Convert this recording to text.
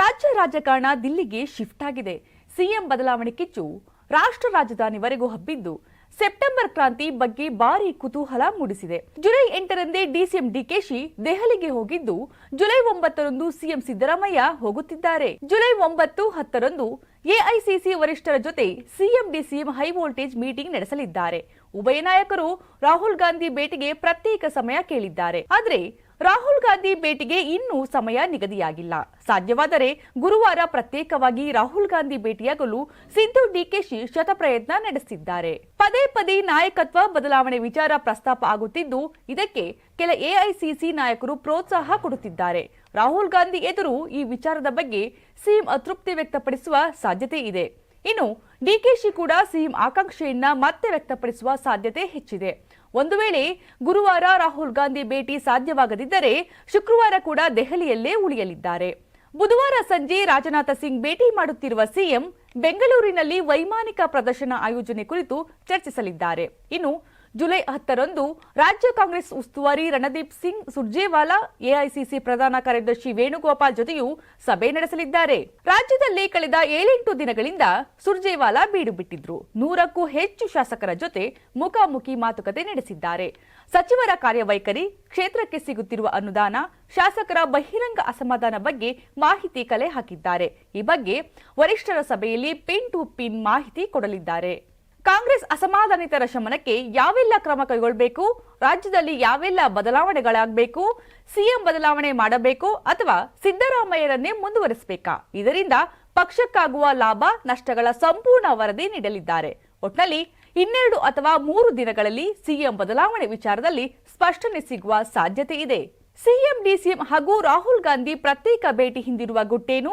ರಾಜ್ಯ ರಾಜಕಾರಣ ದಿಲ್ಲಿಗೆ ಶಿಫ್ಟ್ ಆಗಿದೆ. ಸಿಎಂ ಬದಲಾವಣೆ ಕಿಚ್ಚು. ರಾಷ್ಟ್ರ ರಾಜಧಾನಿವರೆಗೂ ಹಬ್ಬಿದ್ದು ಸೆಪ್ಟೆಂಬರ್ ಕ್ರಾಂತಿ ಬಗ್ಗೆ ಭಾರಿ ಕುತೂಹಲ ಮೂಡಿಸಿದೆ. ಜುಲೈ ಎಂಟರಂದೇ ಡಿಸಿಎಂ ಡಿಕೆಶಿ ದೆಹಲಿಗೆ ಹೋಗಿದ್ದು, ಜುಲೈ ಒಂಬತ್ತರಂದು ಸಿಎಂ ಸಿದ್ದರಾಮಯ್ಯ ಹೋಗುತ್ತಿದ್ದಾರೆ. ಜುಲೈ ಒಂಬತ್ತು ಹತ್ತರಂದು ಎಐಸಿಸಿ ವರಿಷ್ಠರ ಜೊತೆ CM DCM high voltage meeting ನಡೆಸಲಿದ್ದಾರೆ. ಉಭಯ ನಾಯಕರು ರಾಹುಲ್ ಗಾಂಧಿ ಭೇಟಿಗೆ ಪ್ರತ್ಯೇಕ ಸಮಯ ಕೇಳಿದ್ದಾರೆ. ಆದರೆ ರಾಹುಲ್ ಗಾಂಧಿ ಭೇಟಿಗೆ ಇನ್ನೂ ಸಮಯ ನಿಗದಿಯಾಗಿಲ್ಲ. ಸಾಧ್ಯವಾದರೆ ಗುರುವಾರ ಪ್ರತ್ಯೇಕವಾಗಿ ರಾಹುಲ್ ಗಾಂಧಿ ಭೇಟಿಯಾಗಲು ಸಿದ್ದು ಡಿಕೆಶಿ ಶತಪ್ರಯತ್ನ ನಡೆಸಿದ್ದಾರೆ. ಪದೇ ಪದೇ ನಾಯಕತ್ವ ಬದಲಾವಣೆ ವಿಚಾರ ಪ್ರಸ್ತಾಪ ಆಗುತ್ತಿದ್ದು, ಇದಕ್ಕೆ ಕೆಲ ಎಐಸಿಸಿ ನಾಯಕರು ಪ್ರೋತ್ಸಾಹ ಕೊಡುತ್ತಿದ್ದಾರೆ. ರಾಹುಲ್ ಗಾಂಧಿ ಎದುರು ಈ ವಿಚಾರದ ಬಗ್ಗೆ ಸಿಎಂ ಅತೃಪ್ತಿ ವ್ಯಕ್ತಪಡಿಸುವ ಸಾಧ್ಯತೆ ಇದೆ. ಇನ್ನು ಡಿಕೆಶಿ ಕೂಡ ಸಿಎಂ ಆಕಾಂಕ್ಷೆಯನ್ನ ಮತ್ತೆ ವ್ಯಕ್ತಪಡಿಸುವ ಸಾಧ್ಯತೆ ಹೆಚ್ಚಿದೆ. ಒಂದು ವೇಳೆ ಗುರುವಾರ ರಾಹುಲ್ ಗಾಂಧಿ ಭೇಟಿ ಸಾಧ್ಯವಾಗದಿದ್ದರೆ ಶುಕ್ರವಾರ ಕೂಡ ದೆಹಲಿಯಲ್ಲೇ ಉಳಿಯಲಿದ್ದಾರೆ. ಬುಧವಾರ ಸಂಜೆ ರಾಜನಾಥ ಸಿಂಗ್ ಭೇಟಿ ಮಾಡುತ್ತಿರುವ ಸಿಎಂ ಬೆಂಗಳೂರಿನಲ್ಲಿ ವೈಮಾನಿಕ ಪ್ರದರ್ಶನ ಆಯೋಜನೆ ಕುರಿತು ಚರ್ಚಿಸಲಿದ್ದಾರೆ. ಇನ್ನು ಜುಲೈ ಹತ್ತರಂದು ರಾಜ್ಯ ಕಾಂಗ್ರೆಸ್ ಉಸ್ತುವಾರಿ ರಣದೀಪ್ ಸಿಂಗ್ ಸುರ್ಜೇವಾಲಾ, ಎಐಸಿಸಿ ಪ್ರಧಾನ ಕಾರ್ಯದರ್ಶಿ ವೇಣುಗೋಪಾಲ್ ಜೊತೆಯೂ ಸಭೆ ನಡೆಸಲಿದ್ದಾರೆ. ರಾಜ್ಯದಲ್ಲಿ ಕಳೆದ ಏಳೆಂಟು ದಿನಗಳಿಂದ ಸುರ್ಜೇವಾಲಾ ಬೀಡು ಬಿಟ್ಟಿದ್ರು ನೂರಕ್ಕೂ ಹೆಚ್ಚು ಶಾಸಕರ ಜೊತೆ ಮುಖಾಮುಖಿ ಮಾತುಕತೆ ನಡೆಸಿದ್ದಾರೆ. ಸಚಿವರ ಕಾರ್ಯವೈಖರಿ, ಕ್ಷೇತ್ರಕ್ಕೆ ಸಿಗುತ್ತಿರುವ ಅನುದಾನ, ಶಾಸಕರ ಬಹಿರಂಗ ಅಸಮಾಧಾನ ಬಗ್ಗೆ ಮಾಹಿತಿ ಕಲೆ ಹಾಕಿದ್ದಾರೆ. ಈ ಬಗ್ಗೆ ವರಿಷ್ಠರ ಸಭೆಯಲ್ಲಿ ಪಿನ್ ಟು ಪಿನ್ ಮಾಹಿತಿ ಕೊಡಲಿದ್ದಾರೆ. ಕಾಂಗ್ರೆಸ್ ಅಸಮಾಧಾನಿತರ ಶಮನಕ್ಕೆ ಯಾವೆಲ್ಲ ಕ್ರಮ ಕೈಗೊಳ್ಳಬೇಕು ರಾಜ್ಯದಲ್ಲಿ ಯಾವೆಲ್ಲ ಬದಲಾವಣೆಗಳಾಗಬೇಕು? ಸಿಎಂ ಬದಲಾವಣೆ ಮಾಡಬೇಕು ಅಥವಾ ಸಿದ್ದರಾಮಯ್ಯರನ್ನೇ ಮುಂದುವರಿಸಬೇಕಾ? ಇದರಿಂದ ಪಕ್ಷಕ್ಕಾಗುವ ಲಾಭ, ನಷ್ಟಗಳ ಸಂಪೂರ್ಣ ವರದಿ ನೀಡಲಿದ್ದಾರೆ. ಒಟ್ನಲ್ಲಿ ಇನ್ನೆರಡು ಅಥವಾ ಮೂರು ದಿನಗಳಲ್ಲಿ ಸಿಎಂ ಬದಲಾವಣೆ ವಿಚಾರದಲ್ಲಿ ಸ್ಪಷ್ಟನೆ ಸಿಗುವ ಸಾಧ್ಯತೆ ಇದೆ. ಸಿಎಂ, ಡಿಸಿಎಂ ಹಾಗೂ ರಾಹುಲ್ ಗಾಂಧಿ ಪ್ರತ್ಯೇಕ ಭೇಟಿ ಹಿಂದಿರುವ ಗುಟ್ಟೇನು?